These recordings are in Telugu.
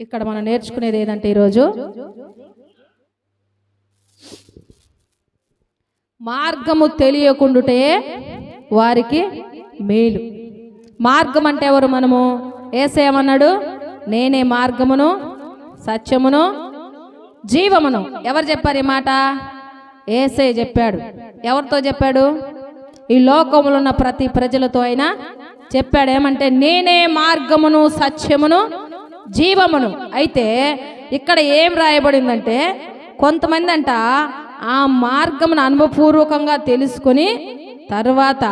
ఇక్కడ మనం నేర్చుకునేది ఏదంటే ఈరోజు? మార్గము తెలియకుండుటే వారికి మేలు. మార్గం అంటే ఎవరు మనము? ఏసేమన్నాడు నేనే మార్గమును సత్యమును జీవమును. ఎవరు చెప్పారు ఈ మాట? ఏసే చెప్పాడు. ఎవరితో చెప్పాడు? ఈ లోకములో ఉన్న ప్రతి ప్రజలతో అయినా చెప్పాడు. ఏమంటే నేనే మార్గమును సత్యమును జీవమును. అయితే ఇక్కడ ఏం రాయబడిందంటే కొంతమంది అంట ఆ మార్గమును అనుభవపూర్వకంగా తెలుసుకొని తర్వాత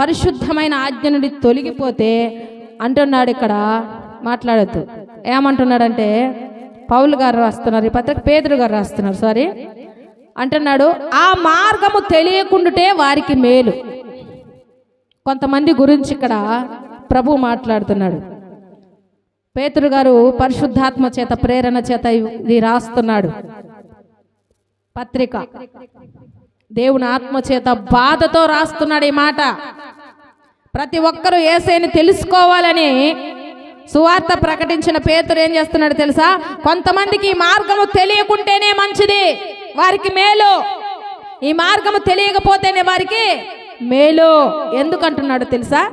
పరిశుద్ధమైన ఆజ్ఞ నుండి తొలగిపోతే అంటున్నాడు ఇక్కడ మాట్లాడుతూ ఏమంటున్నాడంటే పౌలు గారు రాస్తున్నారు ఈ పత్రిక పేదరు గారు రాస్తున్నారు సారీ. అంటున్నాడు ఆ మార్గము తెలియకుండుటే వారికి మేలు. కొంతమంది గురించి ఇక్కడ ప్రభు మాట్లాడుతున్నాడు. పేతురు గారు పరిశుద్ధాత్మ చేత ప్రేరణ చేత ఇది రాస్తున్నాడు. పత్రిక. దేవుని ఆత్మ చేత బాధతో రాస్తున్నాడు ఈ మాట. ప్రతి ఒక్కరూ ఏసేని తెలుసుకోవాలని సువార్త ప్రకటించిన పేతురు ఏం చేస్తున్నాడు తెలుసా? కొంతమందికి ఈ మార్గము తెలియకుంటేనే మంచిది. వారికి మేలు. ఈ మార్గము తెలియకపోతేనే వారికి మేలు. ఎందుకంటున్నాడు తెలుసా?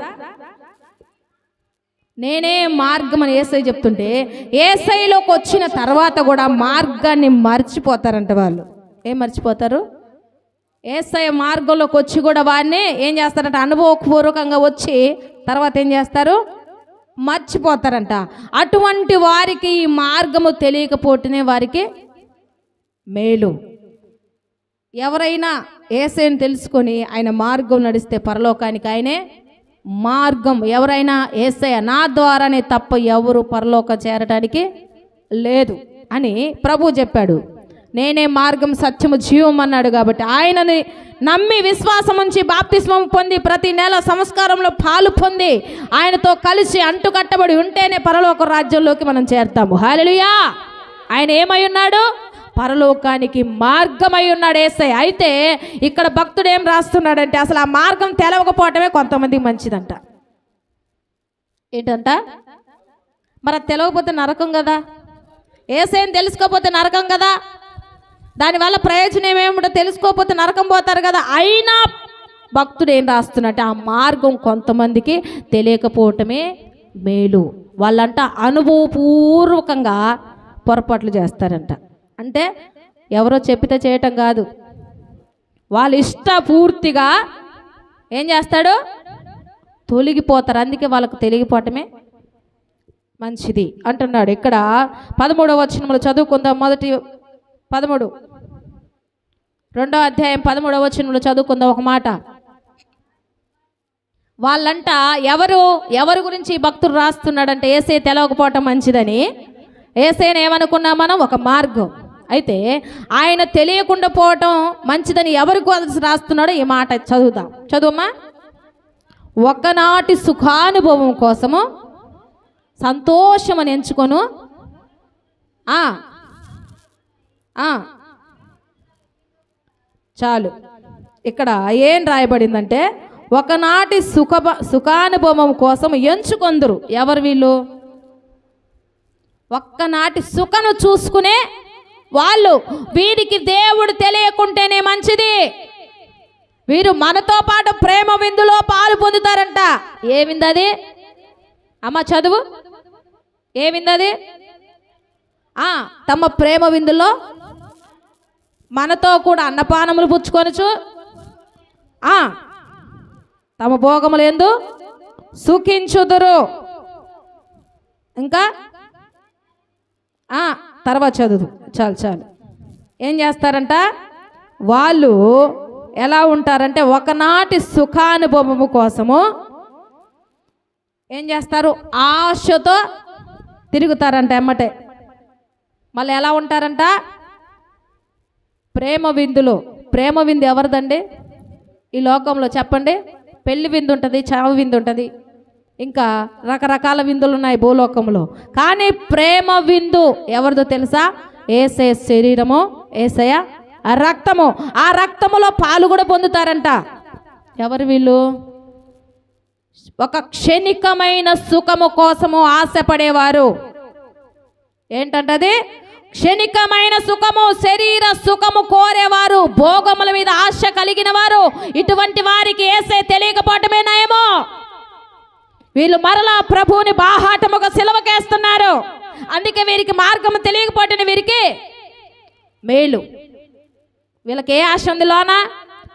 నేనే మార్గం అని ఏసై చెప్తుంటే ఏసైలోకి వచ్చిన తర్వాత కూడా మార్గాన్ని మర్చిపోతారంట వాళ్ళు. ఏం మర్చిపోతారు? ఏసై మార్గంలోకి వచ్చి కూడా వారిని ఏం చేస్తారంట? అనుభవపూర్వకంగా వచ్చి తర్వాత ఏం చేస్తారు? మర్చిపోతారంట. అటువంటి వారికి ఈ మార్గము తెలియకపోతేనే వారికి మేలు. ఎవరైనా ఏసైని తెలుసుకొని ఆయన మార్గం నడిస్తే పరలోకానికి ఆయనే మార్గం ఎవరైనా ఏసయ నా ద్వారానే తప్ప ఎవరు పరలోక చేరటానికి లేదు అని ప్రభు చెప్పాడు. నేనే మార్గం సత్యము జీవం అన్నాడు కాబట్టి ఆయనని నమ్మి విశ్వాసం ఉంచి బాప్తిస్మం పొంది ప్రతి నెల సంస్కారంలో పాలు పొంది ఆయనతో కలిసి అంటుకట్టబడి ఉంటేనే పరలోక రాజ్యంలోకి మనం చేరుతాము. హాలెలుయా ఆయన ఏమై ఉన్నాడు? పరలోకానికి మార్గమై ఉన్నాడు ఏసై. అయితే ఇక్కడ భక్తుడు ఏం రాస్తున్నాడంటే అసలు ఆ మార్గం తెలవకపోవటమే కొంతమందికి మంచిదంట. ఏంటంట? మరి తెలవకపోతే నరకం కదా? ఏసైని తెలుసుకోకపోతే నరకం కదా? దానివల్ల ప్రయోజనం ఏమిటో తెలుసుకోకపోతే నరకం పోతారు కదా? అయినా భక్తుడు ఏం రాస్తున్నట్టే ఆ మార్గం కొంతమందికి తెలియకపోవటమే మేలు. వాళ్ళంట అనుభవపూర్వకంగా పొరపాట్లు చేస్తారంట. అంటే ఎవరో చెప్పితే చేయటం కాదు. వాళ్ళ ఇష్ట పూర్తిగా ఏం చేస్తాడు? తొలగిపోతారు. అందుకే వాళ్ళకు తెలియపోవటమే మంచిది అంటున్నాడు. ఇక్కడ పదమూడవ వచనములు చదువుకుందాం. మొదటి పదమూడు. రెండో అధ్యాయం పదమూడవ వచనంలో చదువుకుందాం ఒక మాట. వాళ్ళంట ఎవరు ఎవరి గురించి భక్తుడు రాస్తున్నాడంటే ఏసే తెలవకపోవటం మంచిదని. ఏసేని ఏమనుకున్నా మనం? ఒక మార్గం. అయితే ఆయన తెలియకుండా పోవటం మంచిదని ఎవరికి గురించి రాస్తున్నాడో ఈ మాట చదువుదాం. చదువుమా ఒకనాటి సుఖానుభవం కోసము సంతోషమని ఎంచుకొను. చాలు. ఇక్కడ ఏం రాయబడిందంటే ఒకనాటి సుఖ సుఖానుభవం కోసం ఎంచుకొందరు. ఎవరు వీళ్ళు? ఒక్కనాటి సుఖను చూసుకునే వాళ్ళు వీరికి దేవుడు తెలియకుంటేనే మంచిది. వీరు మనతో పాటు ప్రేమ విందులో పాలు పొందుతారంట. ఏమిందది అమ్మ చదువు? ఏమిందది ఆ, తమ ప్రేమ విందులో మనతో కూడా అన్నపానములు పుచ్చుకొనచ్చు ఆ, తమ భోగములు ఎందు సుఖించుదురు. ఇంకా తర్వాత చదువు. చాలు చాలు. ఏం చేస్తారంట? వాళ్ళు ఎలా ఉంటారంటే ఒకనాటి సుఖానుభవము కోసము ఏం చేస్తారు? ఆశతో తిరుగుతారంట ఎమ్మటే. మళ్ళీ ఎలా ఉంటారంట? ప్రేమ విందులో. ప్రేమ విందు ఎవరిదండి? ఈ లోకంలో చెప్పండి. పెళ్ళి విందు ఉంటుంది చావు విందు ఉంటుంది. ఇంకా రకరకాల విందులు ఉన్నాయి భూలోకంలో కానీ ప్రేమ విందు ఎవరిదో తెలుసా? ఏసయ శరీరము ఏసయ రక్తము. ఆ రక్తములో పాలు కూడా పొందుతారంట. ఎవరు వీళ్ళు? ఒక క్షణికమైన సుఖము కోసము ఆశపడేవారు. ఏంటంటది? క్షణికమైన సుఖము శరీర సుఖము కోరేవారు. భోగముల మీద ఆశ కలిగిన వారు ఇటువంటి వారికి ఏసే తెలియకపోవటమే నయమో. వీళ్ళు మరలా ప్రభువుని బాహాటముగా సిలవకేస్తున్నారు. అందుకే వీరికి మార్గము తెలియకపోవటం వీరికి మేలు. వీళ్ళకి ఏ ఆశ ఉంది లోన?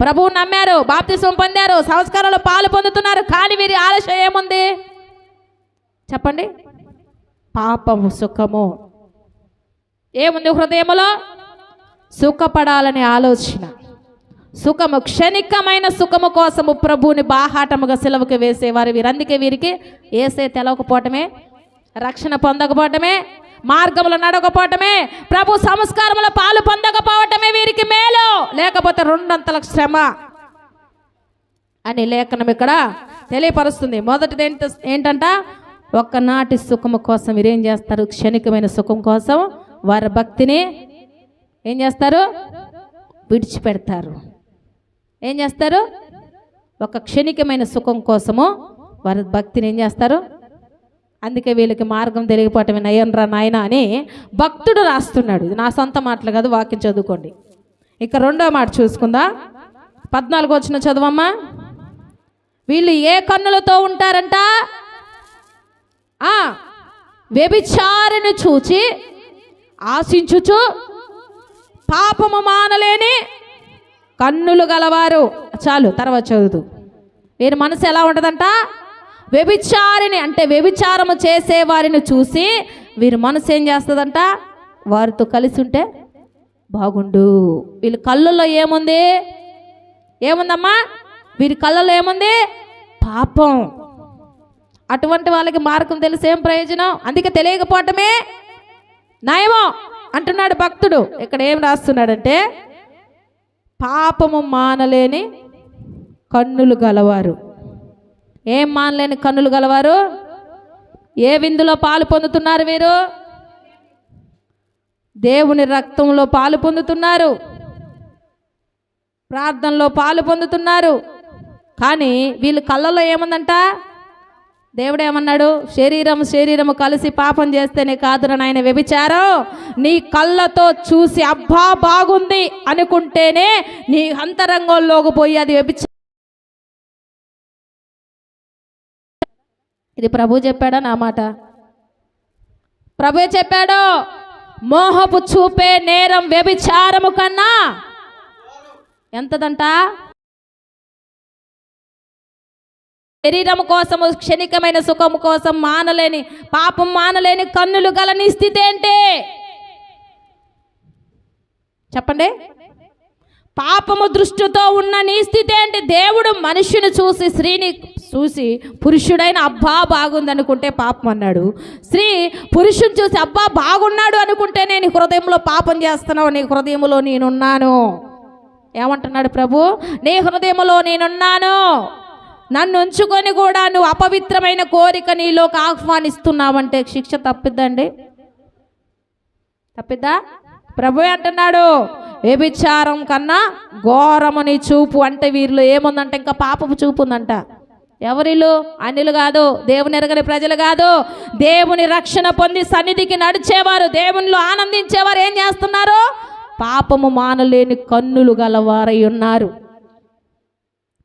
ప్రభువు నమ్మారు బాప్తిసం పొందారు సంస్కారంలో పాలు పొందుతున్నారు కానీ వీరి ఆలస్యం ఏముంది? చెప్పండి. పాపము సుఖము. ఏముంది హృదయములో? సుఖపడాలనే ఆలోచన. సుఖము క్షణికమైన సుఖము కోసము ప్రభువుని బాహాటముగా సెలవుకి వేసేవారు వీరు అందుకే వీరికి ఏసే తెలవకపోవటమే రక్షణ పొందకపోవటమే మార్గములు నడకపోవటమే ప్రభు సంస్కారముల పాలు పొందకపోవటమే వీరికి మేలు. లేకపోతే రెండంతల శ్రమ అని లేఖనం ఇక్కడ తెలియపరుస్తుంది. మొదటిది ఏంట ఏంటంట? ఒక్కనాటి సుఖము కోసం వీరు ఏం చేస్తారు? క్షణికమైన సుఖం కోసం వారి భక్తిని ఏం చేస్తారు? విడిచిపెడతారు. ఏం చేస్తారు? ఒక క్షణికమైన సుఖం కోసము వారి భక్తిని ఏం చేస్తారు? అందుకే వీళ్ళకి మార్గం తెలియకపోవటమే నయనరా నాయన అని భక్తుడు రాస్తున్నాడు. ఇది నా సొంత మాటలు కాదు వాక్యం చదువుకోండి. ఇక రెండో మాట చూసుకుందా? పద్నాలుగు వచ్చిన చదవమ్మా. వీళ్ళు ఏ కన్నులతో ఉంటారంట? వ్యభిచారిని చూచి ఆశించుచు పాపము మానలేని కన్నులు గలవారు. చాలు తర్వాత చదువుతూ. వీరి మనసు ఎలా ఉంటుందంట? వ్యభిచారిని అంటే వ్యభిచారము చేసే వారిని చూసి వీరి మనసు ఏం చేస్తుందంట? వారితో కలిసి ఉంటే బాగుండు. వీళ్ళ కళ్ళల్లో ఏముంది? ఏముందమ్మా? వీరి కళ్ళల్లో ఏముంది? పాపం. అటువంటి వాళ్ళకి మార్గం తెలిసి ఏం ప్రయోజనం? అందుకే తెలియకపోవటమే నయమో అంటున్నాడు భక్తుడు. ఇక్కడ ఏం రాస్తున్నాడంటే పాపము మానలేని కన్నులు గలవారు. ఏం మానలేని కన్నులు గలవారు? ఏ విందులో పాలు పొందుతున్నారు వీరు దేవుని రక్తంలో పాలు పొందుతున్నారు. ప్రార్థనలో పాలు పొందుతున్నారు. కానీ వీళ్ళు కళ్ళలో ఏముందంట? దేవుడు ఏమన్నాడు శరీరం శరీరము కలిసి పాపం చేస్తేనే కాదురా నాయన వ్యభిచారం? నీ కళ్ళతో చూసి అబ్బా బాగుంది అనుకుంటేనే నీ అంతరంగంలోకి పోయి అది వ్యభిచారం ఇది ప్రభు చెప్పాడా నా మాట? ప్రభు చెప్పాడు మోహపు చూపే నేరం వ్యభిచారము కన్నా ఎంతదంట? శరీరం కోసము క్షణికమైన సుఖం కోసం మానలేని పాపం మానలేని కన్నులు గల నీ స్థితి ఏంటి? చెప్పండి. పాపము దృష్టితో ఉన్న నీ స్థితి ఏంటి? దేవుడు మనుషుని చూసి స్త్రీని చూసి పురుషుడైన అబ్బా బాగుంది అనుకుంటే పాపం అన్నాడు. స్త్రీ పురుషుని చూసి అబ్బా బాగున్నాడు అనుకుంటే నేను హృదయంలో పాపం చేస్తున్నావు నీ హృదయంలో నేనున్నాను. ఏమంటున్నాడు ప్రభు? నీ హృదయంలో నేనున్నాను. నన్ను ఉంచుకొని కూడా నువ్వు అపవిత్రమైన కోరిక నీలోకి ఆహ్వానిస్తున్నావంటే శిక్ష తప్పిద్దండి. తప్పిద్దా? ప్రభు అంటున్నాడు వ్యభిచారం కన్నా ఘోరమని చూపు. అంటే వీరిలో ఏముందంటే ఇంకా పాపపు చూపు ఉందంట ఎవరిలు? అన్యులు కాదు దేవుని ఎరగని ప్రజలు కాదు. దేవుని రక్షణ పొంది సన్నిధికి నడిచేవారు దేవునిలో ఆనందించేవారు ఏం చేస్తున్నారు? పాపము మానలేని కన్నులు గలవారై ఉన్నారు.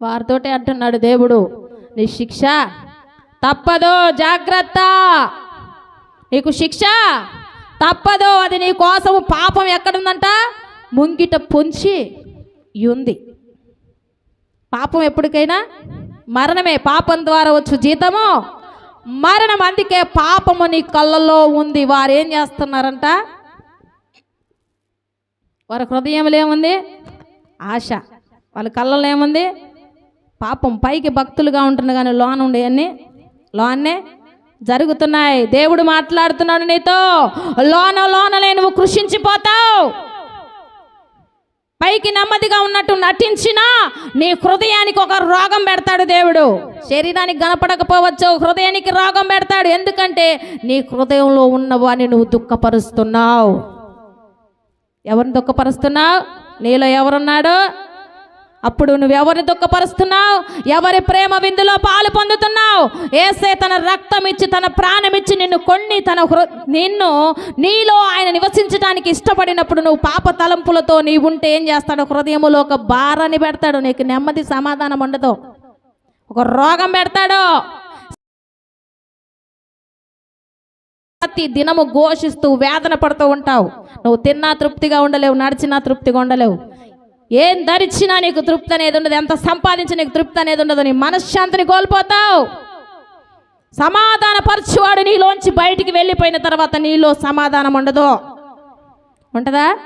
వారితోటే అంటున్నాడు దేవుడు. నీ శిక్ష తప్పదు జాగ్రత్త. నీకు శిక్ష తప్పదు అది నీ కోసము పాపం ఎక్కడుందంట? ముంగిట పొంచి ఉంది పాపం ఎప్పటికైనా మరణమే. పాపం ద్వారా వచ్చు జీతము. మరణం అందుకే పాపము నీ కళ్ళలో ఉంది. వారు ఏం చేస్తున్నారంట? వారి హృదయంలో ఏముంది? ఆశ. వాళ్ళ కళ్ళలో ఏముంది? పాపం పైకి భక్తులుగా ఉంటున్నా కానీ లోన ఉండేవన్నీ లోన్నే జరుగుతున్నాయి. దేవుడు మాట్లాడుతున్నాడు నీతో. లోన లోనలే నువ్వు కృషించిపోతావు. పైకి నెమ్మదిగా ఉన్నట్టు నటించినా నీ హృదయానికి ఒక రోగం పెడతాడు దేవుడు. శరీరానికి కనపడకపోవచ్చు హృదయానికి రోగం పెడతాడు. ఎందుకంటే నీ హృదయంలో ఉన్నవాని నువ్వు దుఃఖపరుస్తున్నావు. ఎవరిని దుఃఖపరుస్తున్నావు? నీలో ఎవరున్నాడు? అప్పుడు నువ్వు ఎవరిని దుఃఖపరుస్తున్నావు? ఎవరి ప్రేమ విందులో పాలు పొందుతున్నావు? ఏసే తన రక్తం ఇచ్చి తన ప్రాణం ఇచ్చి నిన్ను కొన్ని తన హృ నిన్ను నీలో ఆయన నివసించడానికి ఇష్టపడినప్పుడు నువ్వు పాప తలంపులతో నీవు ఉంటే ఏం చేస్తాడు? హృదయములో ఒక భారాన్ని పెడతాడు. నీకు నెమ్మది సమాధానం ఉండదు. ఒక రోగం పెడతాడు. ప్రతి దినము ఘోషిస్తూ వేదన పడుతూ ఉంటావు. నువ్వు తిన్నా తృప్తిగా ఉండలేవు నడిచినా తృప్తిగా ఉండలేవు. ఏం ధరించినా నీకు తృప్తి అనేది ఉండదు. ఎంత సంపాదించి నీకు తృప్తి అనేది ఉండదు. నీ మనశ్శాంతిని కోల్పోతావు. సమాధాన పరచువాడు నీలోంచి బయటికి వెళ్ళిపోయిన తర్వాత నీలో సమాధానం ఉండదు. ఉంటుందా?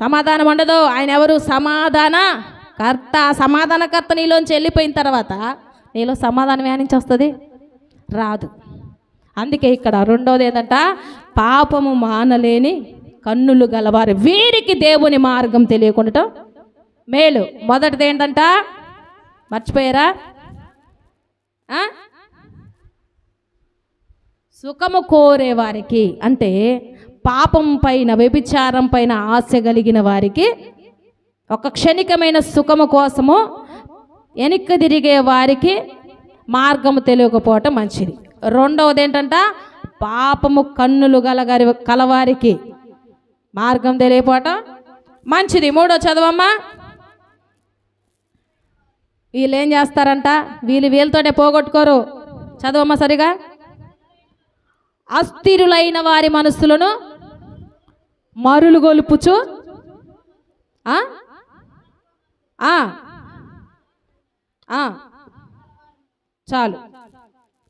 సమాధానం ఉండదు. ఆయన ఎవరు? సమాధాన కర్త. సమాధానకర్త నీలోంచి వెళ్ళిపోయిన తర్వాత నీలో సమాధానం వ్యానించి నుంచి వస్తుంది? రాదు. అందుకే ఇక్కడ రెండోది ఏంటంట? పాపము మానలేని కన్నులు గలవారు. వీరికి దేవుని మార్గం తెలియకుండా మేలు. మొదటిది ఏంటంట? మర్చిపోయారా? సుఖము కోరే వారికి అంటే పాపం పైన వ్యభిచారం పైన ఆశ కలిగిన వారికి ఒక క్షణికమైన సుఖము కోసము వెనక్కి తిరిగే వారికి మార్గము తెలియకపోవటం మంచిది. రెండవది ఏంటంట? పాపము కన్నులు గలగారి కలవారికి మార్గం తెలియపోవటం? మంచిది. మూడో చదవమ్మా. వీళ్ళు ఏం చేస్తారంట? వీళ్ళు వీళ్ళతోటే పోగొట్టుకోరు. చదవమ్మా సరిగా. అస్థిరులైన వారి మనస్సులను మరులు గొలుపుచు చాలు.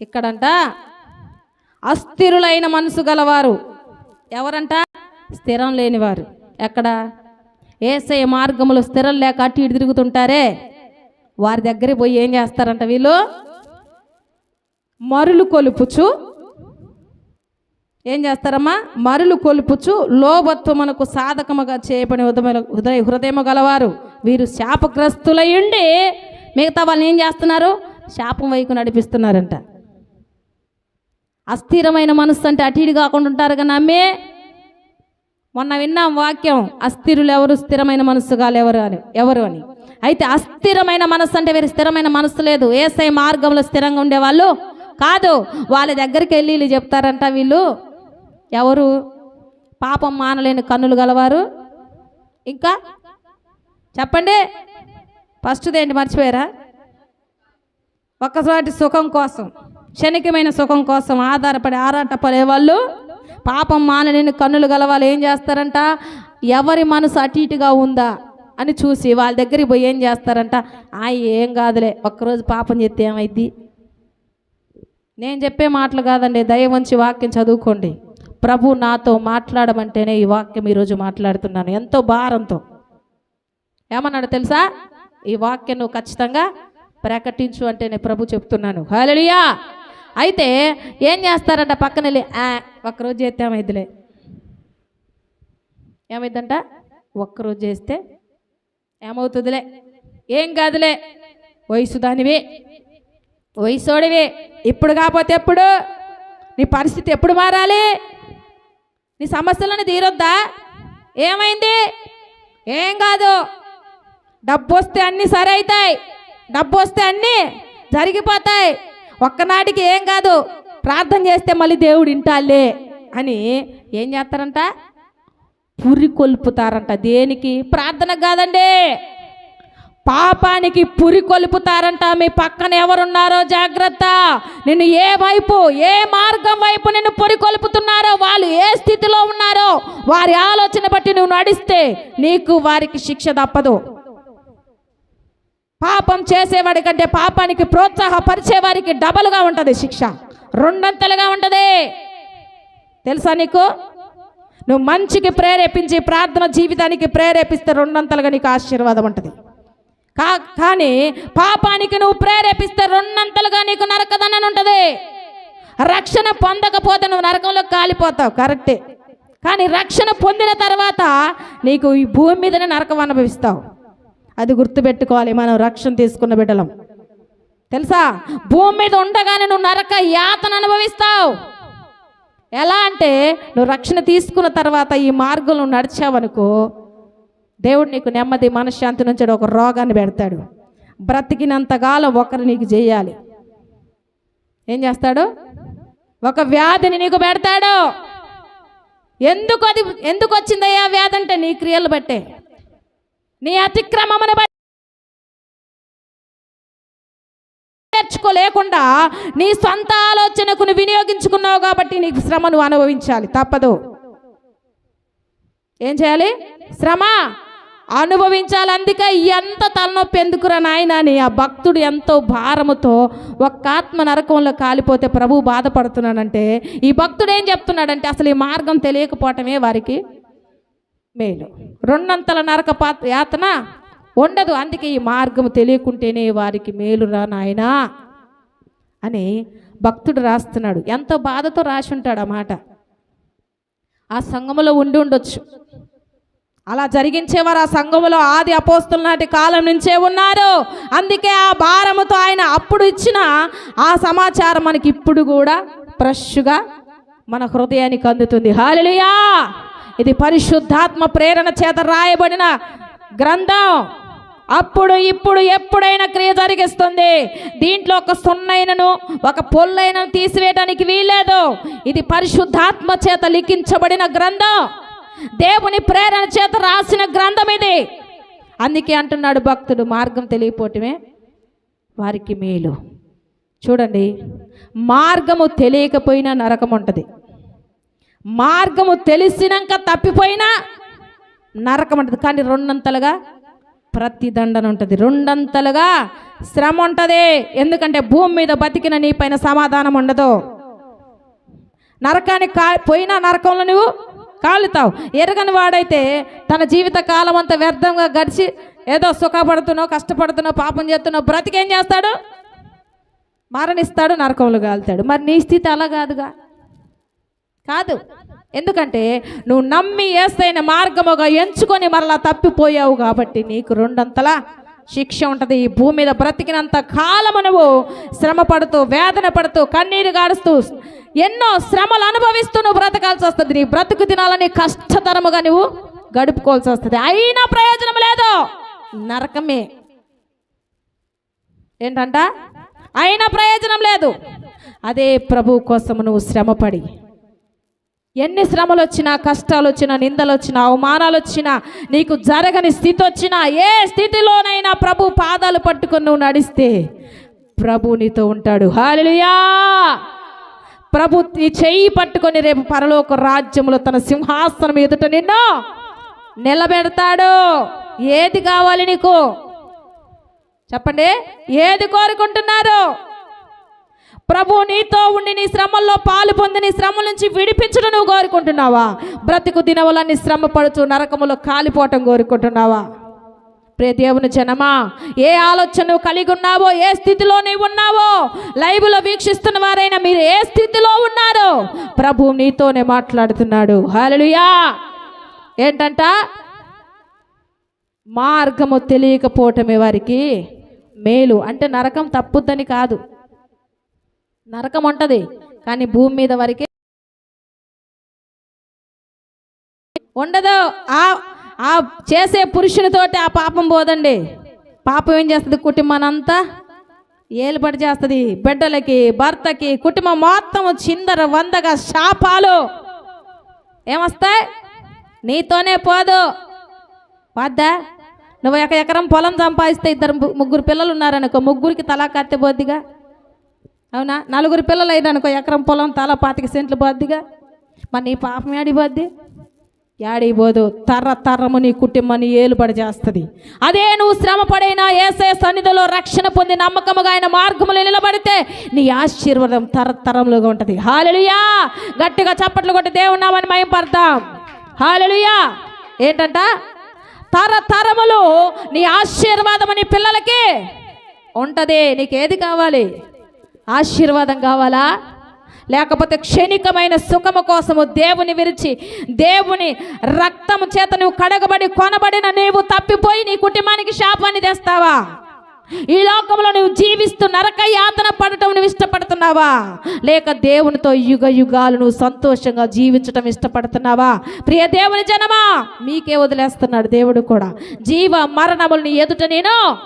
ఇక్కడంట. అస్థిరులైన మనసు గలవారు. ఎవరంట? స్థిరం లేనివారు. ఎక్కడ? ఏసయ మార్గములు స్థిరం లేక అటు ఇటు తిరుగుతుంటారే? వారి దగ్గర పోయి ఏం చేస్తారంట వీళ్ళు? మరులు కొలుపుచు. ఏం చేస్తారమ్మా? మరులు కొలుపుచు. లోభత్వమునకు సాధకముగా చేయబడి ఉదయ హృదయ హృదయము గలవారు. వీరు శాపగ్రస్తులయ్యండి మిగతా వాళ్ళని ఏం చేస్తున్నారు? శాపం వైపు నడిపిస్తున్నారంట. అస్థిరమైన మనస్సు అంటే అటు ఇటు కాకుండా ఉంటారు కానీ అమ్మే మొన్న విన్నాం వాక్యం అస్థిరులు ఎవరు స్థిరమైన మనస్సు గాలు ఎవరు అని ఎవరు అని? అయితే అస్థిరమైన మనస్సు అంటే వీరి స్థిరమైన మనస్సు లేదు. ఏసై మార్గంలో స్థిరంగా ఉండేవాళ్ళు కాదు. వాళ్ళ దగ్గరికి వెళ్ళి వీళ్ళు చెప్తారంట వీళ్ళు ఎవరు? పాపం మానలేని కన్నులు గలవారు? ఇంకా చెప్పండి. ఫస్ట్ది ఏంటి మర్చిపోయారా? ఒక్కసారి సుఖం కోసం క్షణికమైన సుఖం కోసం ఆధారపడి ఆరాటపడే వాళ్ళు పాపం మానని కన్నులు గల వాళ్ళు ఏం చేస్తారంట? ఎవరి మనసు అటు ఇటుగా ఉందా అని చూసి వాళ్ళ దగ్గరికి పోయి ఏం చేస్తారంట? ఆ ఏం కాదులే ఒక్కరోజు పాపం చెప్తే ఏమైద్ది? నేను చెప్పే మాటలు కాదండి దయ వంచి వాక్యం చదువుకోండి. ప్రభు నాతో మాట్లాడమంటేనే ఈ వాక్యం ఈరోజు మాట్లాడుతున్నాను. ఎంతో భారంతో. ఏమన్నాడు తెలుసా? ఈ వాక్యం నువ్వు ఖచ్చితంగా ప్రకటించు అంటేనే ప్రభు చెప్తున్నాను. హలియా అయితే ఏం చేస్తారంట పక్కన వెళ్ళి ఒక్కరోజు చేస్తే ఏమైద్దిలే. ఏమైందంట ఒక్కరోజు చేస్తే ఏమవుతుందిలే? ఏం కాదులే. వయసు దానివి. వయసోడివి. ఇప్పుడు కాకపోతే ఎప్పుడు? నీ పరిస్థితి ఎప్పుడు మారాలి? నీ సమస్యలను తీరొద్దా? ఏమైంది? ఏం కాదు. డబ్బు వస్తే అన్నీ సరి అవుతాయి డబ్బు వస్తే అన్నీ జరిగిపోతాయి. ఒక్కనాటికి ఏం కాదు ప్రార్థన చేస్తే మళ్ళీ దేవుడు ఇంటాలే అని ఏం చేస్తారంట? పురి కొలుపుతారంట. దేనికి? ప్రార్థన కాదండి. పాపానికి పురి కొలుపుతారంట. మీ పక్కన ఎవరున్నారో జాగ్రత్త. నిన్ను ఏ వైపు ఏ మార్గం వైపు నిన్ను పురి కొలుపుతున్నారో వాళ్ళు ఏ స్థితిలో ఉన్నారో వారి ఆలోచన బట్టి నువ్వు నడిస్తే నీకు వారికి శిక్ష తప్పదు. పాపం చేసేవాడి కంటే పాపానికి ప్రోత్సాహపరిచే వారికి డబల్గా ఉంటుంది శిక్ష. రెండంతలుగా ఉంటుంది. తెలుసా నీకు? నువ్వు మంచికి ప్రేరేపించి ప్రార్థన జీవితానికి ప్రేరేపిస్తే రెండంతలుగా నీకు ఆశీర్వాదం ఉంటుంది. కా కానీ పాపానికి నువ్వు ప్రేరేపిస్తే రెండంతలుగా నీకు నరకదనని ఉంటుంది. రక్షణ పొందకపోతే నువ్వు నరకంలో కాలిపోతావు కరెక్టే. కానీ రక్షణ పొందిన తర్వాత నీకు ఈ భూమి మీదనే నరకం అనుభవిస్తావు. అది గుర్తుపెట్టుకోవాలి మనం రక్షణ తీసుకున్న బిడ్డలం. తెలుసా? భూమి మీద ఉండగానే నువ్వు నరక యాతన అనుభవిస్తావు. ఎలా అంటే నువ్వు రక్షణ తీసుకున్న తర్వాత ఈ మార్గంలో నడిచావనుకో దేవుడు నీకు నెమ్మది మనశ్శాంతి నుంచి ఒక రోగాన్ని పెడతాడు. బ్రతికినంతకాలం ఒకరు నీకు చేయాలి. ఏం చేస్తాడు? ఒక వ్యాధిని నీకు పెడతాడు. ఎందుకు అది ఎందుకు వచ్చిందయ్యా వ్యాధి అంటే నీ క్రియలు బట్టే. నీ అతిక్రమమును నేర్చుకోలేకుండా నీ సొంత ఆలోచనకు వినియోగించుకున్నావు కాబట్టి నీకు శ్రమను అనుభవించాలి. తప్పదు. ఏం చేయాలి? శ్రమ అనుభవించాలి. అందుకే ఎంత తలనొప్పి ఎందుకురా నాయన? అని ఆ భక్తుడు ఎంతో భారముతో ఒక్క ఆత్మ నరకంలో కాలిపోతే ప్రభు బాధపడుతున్నాడంటే ఈ భక్తుడు ఏం చెప్తున్నాడంటే అసలు ఈ మార్గం తెలియకపోవటమే వారికి మేలు. రెండంతల నరక పాత్ర యాతన ఉండదు. అందుకే ఈ మార్గం తెలియకుంటేనే వారికి మేలురా నాయనా అని భక్తుడు రాస్తున్నాడు. ఎంతో బాధతో రాసి ఉంటాడు ఆ మాట. ఆ సంఘములో ఉండి ఉండొచ్చు. అలా జరిగించేవారు ఆ సంఘములో ఆది అపోస్తుల నాటి కాలం నుంచే ఉన్నారు. అందుకే ఆ భారముతో ఆయన అప్పుడు ఇచ్చిన ఆ సమాచారం మనకి ఇప్పుడు కూడా ఫ్రెష్గా మన హృదయానికి అందుతుంది. హాలియా ఇది పరిశుద్ధాత్మ ప్రేరణ చేత రాయబడిన గ్రంథం. అప్పుడు ఇప్పుడు ఎప్పుడైనా క్రియ జరిగిస్తుంది. దీంట్లో ఒక సున్నైనను ఒక పొల్లైనను తీసివేయడానికి వీల్లేదు. ఇది పరిశుద్ధాత్మ చేత లిఖించబడిన గ్రంథం. దేవుని ప్రేరణ చేత రాసిన గ్రంథం ఇది. అందుకే అంటున్నాడు భక్తుడు మార్గం తెలియపోవటమే వారికి మేలు. చూడండి మార్గము తెలియకపోయినా నరకం ఉంటుంది మార్గము తెలిసినాక తప్పిపోయినా నరకం ఉంటుంది కానీ రెండంతలుగా ప్రతి దండన ఉంటుంది. రెండంతలుగా శ్రమ ఉంటుంది. ఎందుకంటే భూమి మీద బతికిన నీ పైన సమాధానం ఉండదు. నరకానికి కా పోయినా నరకంలో నువ్వు కాలుతావు. ఎరగని వాడైతే తన జీవిత కాలం అంతా వ్యర్థంగా గడిచి ఏదో సుఖపడుతున్నావు కష్టపడుతున్నావు పాపం చేస్తున్నావు బ్రతికేం చేస్తాడు? మరణిస్తాడు నరకంలో కాలుతాడు మరి నీ స్థితి అలా కాదుగా. కాదు. ఎందుకంటే నువ్వు నమ్మి ఏస్తైన మార్గముగా ఎంచుకొని మరలా తప్పిపోయావు కాబట్టి నీకు రెండంతలా శిక్ష ఉంటుంది. ఈ భూమి మీద బ్రతికినంత కాలము నువ్వు శ్రమ పడుతూ వేదన పడుతూ కన్నీరు గాడుస్తూ ఎన్నో శ్రమలు అనుభవిస్తూ నువ్వు బ్రతకాల్సి వస్తుంది. నీ బ్రతుకు తినాలని కష్టతరముగా నువ్వు గడుపుకోవాల్సి వస్తుంది. అయినా ప్రయోజనం లేదు. నరకమే. ఏంటంట? అయినా ప్రయోజనం లేదు. అదే ప్రభు కోసం నువ్వు శ్రమపడి ఎన్ని శ్రమలు వచ్చినా కష్టాలు వచ్చినా నిందలు వచ్చినా అవమానాలు వచ్చినా నీకు జరగని స్థితి వచ్చినా ఏ స్థితిలోనైనా ప్రభు పాదాలు పట్టుకొని నువ్వు నడిస్తే ప్రభు నీతో ఉంటాడు. హాలియా ప్రభు నీ చెయ్యి పట్టుకొని రేపు పరలోక రాజ్యములో తన సింహాసనం ఎదుట నిన్ను నిలబెడతాడు. ఏది కావాలి నీకు? చెప్పండి. ఏది కోరుకుంటున్నారు? ప్రభు నీతో ఉండి నీ శ్రమల్లో పాలు పొంది నీ శ్రమ నుంచి విడిపించడం నువ్వు కోరుకుంటున్నావా? బ్రతుకు దినవలన్నీ శ్రమ పడుతూ నరకములో కాలిపోవటం కోరుకుంటున్నావా? ప్రే దేవుని జనమా ఏ ఆలోచన నువ్వు కలిగి ఉన్నావో ఏ స్థితిలో నీవు ఉన్నావో లైవ్లో వీక్షిస్తున్న వారైనా మీరు ఏ స్థితిలో ఉన్నారో ప్రభు నీతోనే మాట్లాడుతున్నాడు. హలలుయా ఏంటంట? మార్గము తెలియకపోవటమే వారికి మేలు. అంటే నరకం తప్పుద్దని కాదు. నరకం ఉంటుంది కానీ భూమి మీద వరకే ఉండదు. ఆ ఆ చేసే పురుషునితోటి ఆ పాపం పోదండి. పాపం ఏం చేస్తుంది? కుటుంబానంతా ఏలుబడి చేస్తుంది. బిడ్డలకి భర్తకి కుటుంబం మొత్తం చిందర వందగా శాపాలు ఏమొస్తాయి? నీతోనే పోదు. వద్దా? నువ్వు ఒక ఎకరం పొలం సంపాదిస్తే ఇద్దరు ముగ్గురు పిల్లలు ఉన్నారనుకో ముగ్గురికి తలా కత్తిపోద్దిగా అవునా? నలుగురు పిల్లలు అయిననుకో ఎకరం పొలం తల పాతిక సెంట్లు బొద్దిగా మరి నీ పాపం ఏడిపోద్ది ఏడిపోదు తర్ర తర్రము నీ కుటుంబాన్ని ఏలుబడి చేస్తుంది. అదే నువ్వు శ్రమపడైన ఏసే సన్నిధిలో రక్షణ పొంది నమ్మకముగా ఆయన మార్గములు నిలబడితే నీ ఆశీర్వాదం తరతరములుగా ఉంటుంది. హాలెలుయా! గట్టిగా చప్పట్లు కొట్టి దేవున్నామని మయం పడతాం హాలెలుయా! ఏంటంట? తరతరములు నీ ఆశీర్వాదం నీ పిల్లలకి ఉంటుంది. నీకేది కావాలి? ఆశీర్వాదం కావాలా? లేకపోతే క్షణికమైన సుఖము కోసము దేవుని విరిచి దేవుని రక్తము చేత నువ్వు కడగబడి కొనబడిన నీవు తప్పిపోయి నీ కుటుంబానికి శాపాన్ని తెస్తావా? ఈ లోకంలో నువ్వు జీవిస్తూ నరక యాతన పడటం నువ్వు ఇష్టపడుతున్నావా? లేక దేవునితో యుగ యుగాలు నువ్వు సంతోషంగా జీవించటం ఇష్టపడుతున్నావా? ప్రియ దేవుని జనమా మీకే వదిలేస్తున్నాడు దేవుడు కూడా. జీవ మరణములను ఎదుట నేను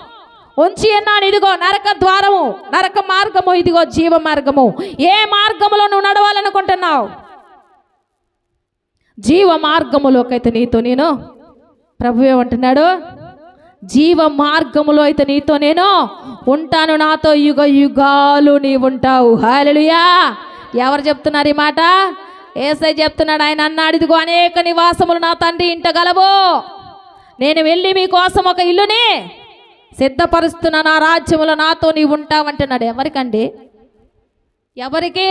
ఉంచి అన్నాను ఇదిగో నరక ద్వారము నరక మార్గము ఇదిగో జీవ మార్గము. ఏ మార్గములో నువ్వు నడవాలనుకుంటున్నావు? జీవ మార్గములోకైతే నీతో నేను ప్రభు ఏమంటున్నాడు జీవ మార్గములో అయితే నీతో నేను ఉంటాను నాతో యుగ యుగాలు నీవు ఉంటావు. హాలెలుయా ఎవరు చెప్తున్నారు ఈ మాట? ఏసై చెప్తున్నాడు ఆయన అన్నాడు ఇదిగో అనేక నివాసములు నా తండ్రి ఇంట గలవు. నేను వెళ్ళి మీకోసం ఒక ఇల్లుని సిద్ధపరుస్తున్న నా రాజ్యములో నాతో నీవు ఉంటావంటున్నాడు ఎవరికండి? ఎవరికి?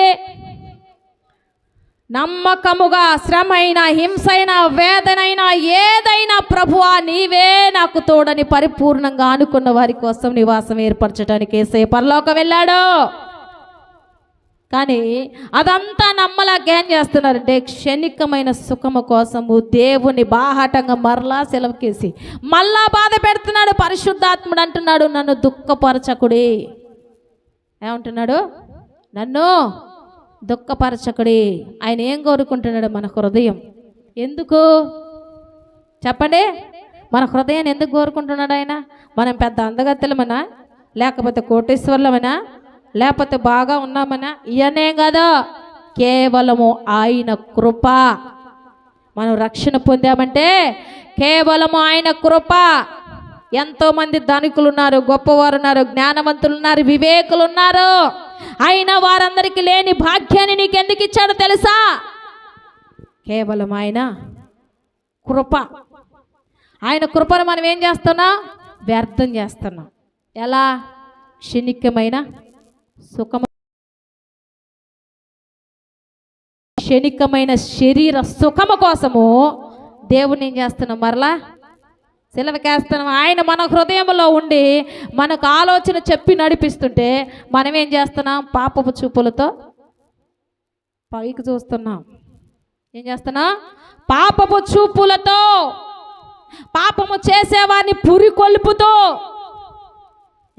నమ్మకముగా శ్రమైనా హింసైన వేదనైనా ఏదైనా ప్రభువా నీవే నాకు తోడని పరిపూర్ణంగా అనుకున్న వారి కోసం నివాసం ఏర్పరచడానికి ఏసే పరలోకం వెళ్ళాడు. కానీ అదంతా నమ్మలాక ఏం చేస్తున్నారంటే క్షణికమైన సుఖము కోసము దేవుని బాహాటంగా మరలా సెలవుకేసి మళ్ళా బాధ పెడుతున్నాడు పరిశుద్ధాత్ముడు అంటున్నాడు నన్ను దుఃఖపరచకుడి. ఏమంటున్నాడు? నన్ను దుఃఖపరచకుడి. ఆయన ఏం కోరుకుంటున్నాడు? మన హృదయం. ఎందుకు? చెప్పండి. మన హృదయాన్ని ఎందుకు కోరుకుంటున్నాడు ఆయన? మనం పెద్ద అందగత్తెలమనా? లేకపోతే కోటేశ్వర్లమనా? లేకపోతే బాగా ఉన్నామనా? ఇయనే కదా. కేవలము ఆయన కృప. మనం రక్షణ పొందామంటే కేవలము ఆయన కృప. ఎంతోమంది ధనికులు ఉన్నారు గొప్పవారు ఉన్నారు జ్ఞానవంతులు ఉన్నారు వివేకులు ఉన్నారు అయినా వారందరికీ లేని భాగ్యాన్ని నీకు ఎందుకు ఇచ్చాడో తెలుసా? కేవలం ఆయన కృప. ఆయన కృపను మనం ఏం చేస్తున్నాం? వ్యర్థం చేస్తున్నాం. ఎలా? క్షణికమైన సుఖము క్షణికమైన శరీర సుఖము కోసము దేవుని ఏం చేస్తున్నాం మరలా? సిలవకేస్తున్నాం. ఆయన మన హృదయంలో ఉండి మనకు ఆలోచన చెప్పి నడిపిస్తుంటే మనం ఏం చేస్తున్నాం? పాపపు చూపులతో పైకి చూస్తున్నాం. ఏం చేస్తున్నాం? పాపపు చూపులతో పాపము చేసేవారిని పురికొల్పుతో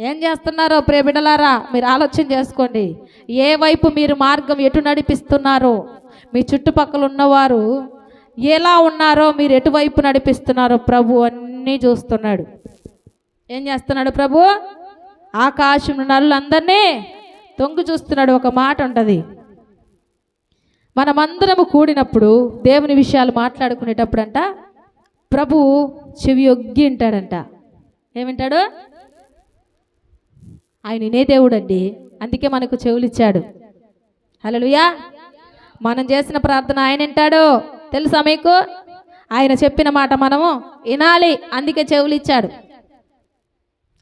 ఏం చేస్తున్నారో ప్రేమిడలారా మీరు ఆలోచన చేసుకోండి. ఏ వైపు మీరు మార్గం ఎటు నడిపిస్తున్నారో మీ చుట్టుపక్కల ఉన్నవారు ఎలా ఉన్నారో మీరు ఎటువైపు నడిపిస్తున్నారో ప్రభు అన్నీ చూస్తున్నాడు. ఏం చేస్తున్నాడు ప్రభు? ఆకాశం నల్లందరినీ తొంగి చూస్తున్నాడు. ఒక మాట ఉంటుంది. మనమందరము కూడినప్పుడు దేవుని విషయాలు మాట్లాడుకునేటప్పుడు అంట ప్రభు చెవి ఒగ్గి ఉంటాడంట ఏమింటాడు ఆయన వినే దేవుడు అండి అందుకే మనకు చెవులు ఇచ్చాడు హలోయా మనం చేసిన ప్రార్థన ఆయన వింటాడు? తెలుసా మీకు? ఆయన చెప్పిన మాట మనము వినాలి. అందుకే చెవులు ఇచ్చాడు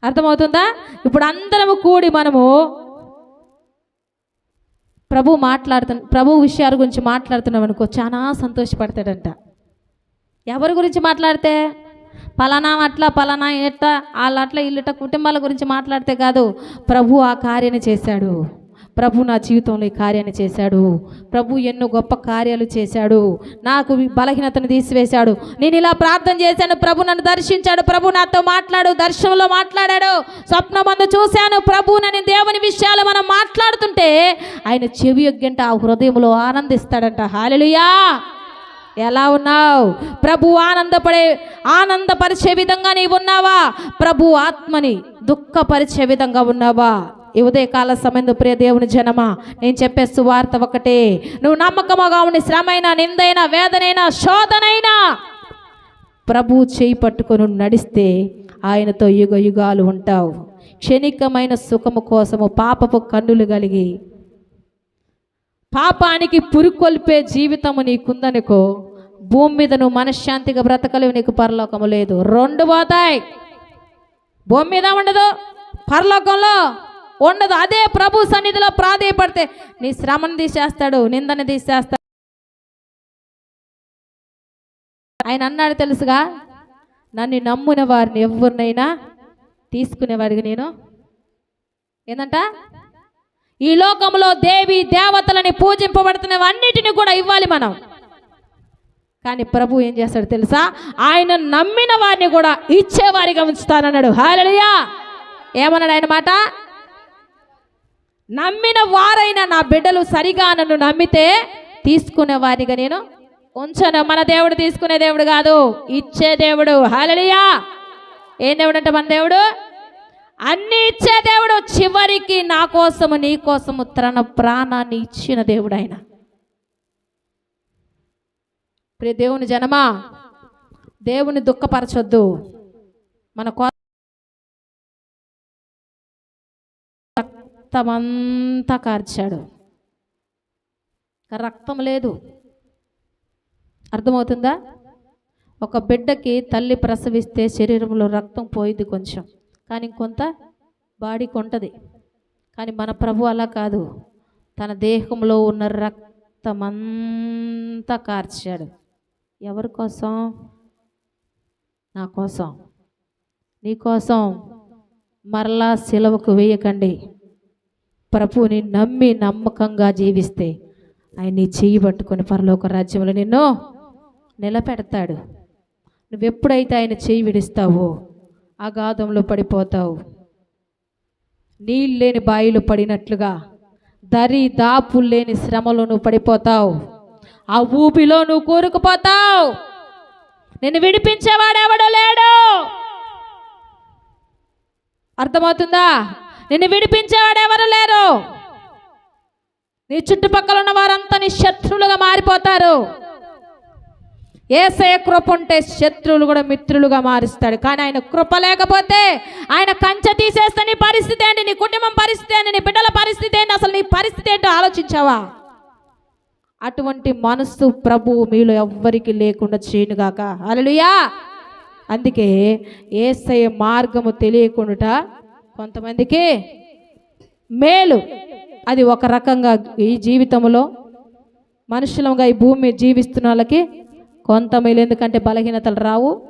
అర్థమవుతుందా? ఇప్పుడు అందరము కూడి మనము ప్రభు మాట్లాడుతున్న ప్రభు విషయాల గురించి మాట్లాడుతున్నాం అనుకో చాలా సంతోషపడతాడంట. ఎవరి గురించి మాట్లాడితే? పలానా అట్లా పలానా ఎట్ట వాళ్ళ అట్లా ఇల్లుట కుటుంబాల గురించి మాట్లాడితే కాదు. ప్రభు ఆ కార్యాన్ని చేశాడు. ప్రభు నా జీవితంలో ఈ కార్యాన్ని చేశాడు. ప్రభు ఎన్నో గొప్ప కార్యాలు చేశాడు. నాకు బలహీనతను తీసివేశాడు. నేను ఇలా ప్రార్థన చేశాను. ప్రభు నన్ను దర్శించాడు. ప్రభు నాతో మాట్లాడు. దర్శనంలో మాట్లాడాడు. స్వప్నమందు చూశాను. ప్రభు నన్ను దేవుని విషయాలు మనం మాట్లాడుతుంటే ఆయన చెవి యొగ్గంట ఆ హృదయంలో ఆనందిస్తాడంట. హాలెలుయా ఎలా ఉన్నావు? ప్రభు ఆనందపడే ఆనందపరిచే విధంగా నీవు ఉన్నావా? ప్రభు ఆత్మని దుఃఖపరిచే విధంగా ఉన్నావా? ఈ ఉదయకాల సమయంలో ప్రియ దేవుని జనమా నేను చెప్పే సువార్త ఒకటే. నువ్వు నమ్మకముగా ఉండి శ్రమైన నిందైన వేదనైనా శోధనైనా ప్రభు చేయి పట్టుకొని నడిస్తే ఆయనతో యుగ యుగాలు ఉంటావు. క్షణికమైన సుఖము కోసము పాపపు కన్నులు కలిగి పాపానికి పురికొల్పే జీవితము నీకుందనుకో భూమి మీద నువ్వు మనశ్శాంతిగా బ్రతకలేవు నీకు పరలోకము లేదు. రెండు పోతాయి. భూమి మీద ఉండదు పరలోకంలో ఉండదు. అదే ప్రభు సన్నిధిలో ప్రాధేయపడితే నీ శ్రమను తీసేస్తాడు నిందని తీసేస్తాడు. ఆయన అన్నాడు తెలుసుగా నన్ను నమ్మున వారిని ఎవరినైనా తీసుకునేవాడికి నేను. ఏందంట? ఈ లోకంలో దేవి దేవతలని పూజింపబడుతున్నవన్నిటిని కూడా ఇవ్వాలి మనం. కానీ ప్రభు ఏం చేస్తాడు తెలుసా? ఆయన నమ్మిన వారిని కూడా ఇచ్చేవారిగా ఉంచుతానన్నాడు. హాలడియా ఏమన్నాడు ఆయన మాట? నమ్మిన వారైనా నా బిడ్డలు సరిగా నన్ను నమ్మితే తీసుకునే వారిగా నేను ఉంచను. మన దేవుడు తీసుకునే దేవుడు కాదు ఇచ్చే దేవుడు. హాలడియా ఏం దేవుడు అంటే మన దేవుడు? అన్ని ఇచ్చే దేవుడు చివరికి నా కోసము నీ కోసము తన ప్రాణాన్ని ఇచ్చిన దేవుడు ఆయన. ప్రియ దేవుని జనమా దేవుని దుఃఖపరచొద్దు. మన కో రక్తమంతా కార్చాడు. రక్తం లేదు. అర్థమవుతుందా? ఒక బిడ్డకి తల్లి ప్రసవిస్తే శరీరంలో రక్తం పోయింది కొంచెం. కానీ ఇంకొంత బాడీకి ఉంటుంది కానీ మన ప్రభు అలా కాదు. తన దేహంలో ఉన్న రక్తమంతా కార్చాడు. ఎవరి కోసం? నా కోసం. నీ కోసం మరలా సెలవుకు వేయకండి. ప్రభువుని నమ్మి నమ్మకంగా జీవిస్తే ఆయన నీ చెయ్యి పట్టుకొని పరలోక రాజ్యంలో నిన్ను నిలబెడతాడు. నువ్వెప్పుడైతే ఆయన చెయ్యి విడిస్తావో అగాధంలో పడిపోతావు. నీళ్ళు లేని బాయిలు పడినట్లుగా దరి దాపులు లేని శ్రమలో నువ్వు పడిపోతావు. ఆ ఊపిలో నువ్వు కూరుకుపోతావు. నిన్ను విడిపించేవాడెవడో లేడు. అర్థమవుతుందా? నిన్ను విడిపించేవాడు ఎవరు లేరు. నీ చుట్టుపక్కల ఉన్న వారంతా నీ శత్రువులుగా మారిపోతారు. ఏసయ కృప ఉంటే శత్రువులు కూడా మిత్రులుగా మారుస్తాడు. కానీ ఆయన కృప లేకపోతే ఆయన కంచె తీసేస్తే నీ పరిస్థితి ఏంటి? నీ కుటుంబం పరిస్థితి ఏంటి? నీ బిడ్డల పరిస్థితి ఏంటి? అసలు నీ పరిస్థితి ఏంటో ఆలోచించావా? అటువంటి మనస్సు ప్రభు మీలో ఎవ్వరికి లేకుండా చేయనుగాక. అలలుయా అందుకే ఏసయ మార్గము తెలియకుండా కొంతమందికి మేలు. అది ఒక రకంగా ఈ జీవితంలో మనుషులంగా ఈ భూమి జీవిస్తున్న వాళ్ళకి కొంత మేలు. ఎందుకంటే బలహీనతలు రావు.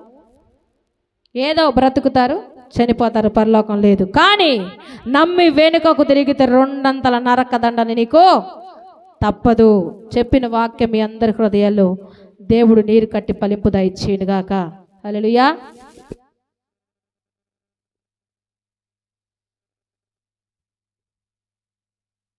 ఏదో బ్రతుకుతారు చనిపోతారు పరలోకం లేదు. కానీ నమ్మి వెనుకకు తిరిగితే రెండంతల నరక దండని నీకు తప్పదు. చెప్పిన వాక్యం మీ అందరి హృదయాల్లో దేవుడు నీరు కట్టి ఫలింపు దయచేయునుగాక. అలలుయా